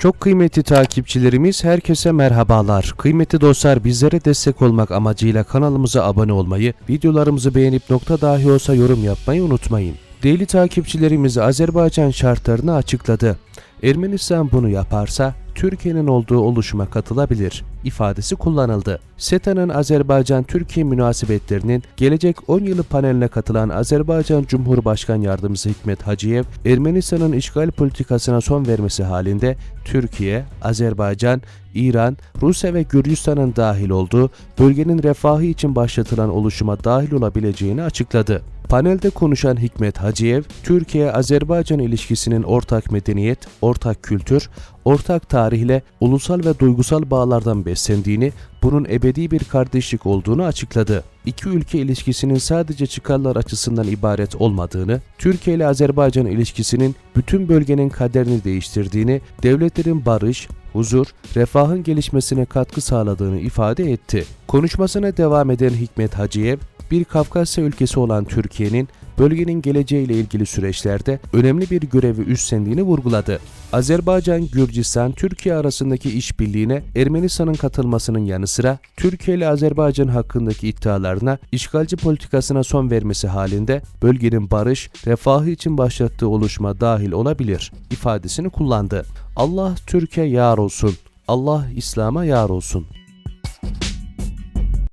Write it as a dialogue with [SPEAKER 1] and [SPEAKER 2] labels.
[SPEAKER 1] Çok kıymetli takipçilerimiz herkese merhabalar. Kıymetli dostlar bizlere destek olmak amacıyla kanalımıza abone olmayı, videolarımızı beğenip nokta dahi olsa yorum yapmayı unutmayın. Değerli takipçilerimiz Azerbaycan şartlarını açıkladı. Ermenistan bunu yaparsa Türkiye'nin olduğu oluşuma katılabilir ifadesi kullanıldı. SETA'nın Azerbaycan-Türkiye münasebetlerinin gelecek 10 yılı paneline katılan Azerbaycan Cumhurbaşkan Yardımcısı Hikmet Hacıyev, Ermenistan'ın işgal politikasına son vermesi halinde Türkiye, Azerbaycan, İran, Rusya ve Gürcistan'ın dahil olduğu bölgenin refahı için başlatılan oluşuma dahil olabileceğini açıkladı. Panelde konuşan Hikmet Hacıyev, Türkiye-Azerbaycan ilişkisinin ortak medeniyet, ortak kültür, ortak tarihle ulusal ve duygusal bağlardan beslendiğini, bunun ebedi bir kardeşlik olduğunu açıkladı. İki ülke ilişkisinin sadece çıkarlar açısından ibaret olmadığını, Türkiye ile Azerbaycan ilişkisinin bütün bölgenin kaderini değiştirdiğini, devletlerin barış, huzur, refahın gelişmesine katkı sağladığını ifade etti. Konuşmasına devam eden Hikmet Hacıyev, bir Kafkasya ülkesi olan Türkiye'nin bölgenin geleceğiyle ilgili süreçlerde önemli bir görevi üstlendiğini vurguladı. Azerbaycan, Gürcistan, Türkiye arasındaki işbirliğine Ermenistan'ın katılmasının yanı sıra Türkiye ile Azerbaycan hakkındaki iddialarına işgalci politikasına son vermesi halinde bölgenin barış, refahı için başlattığı oluşma dahil olabilir ifadesini kullandı. Allah Türkiye yar olsun. Allah İslam'a yar olsun.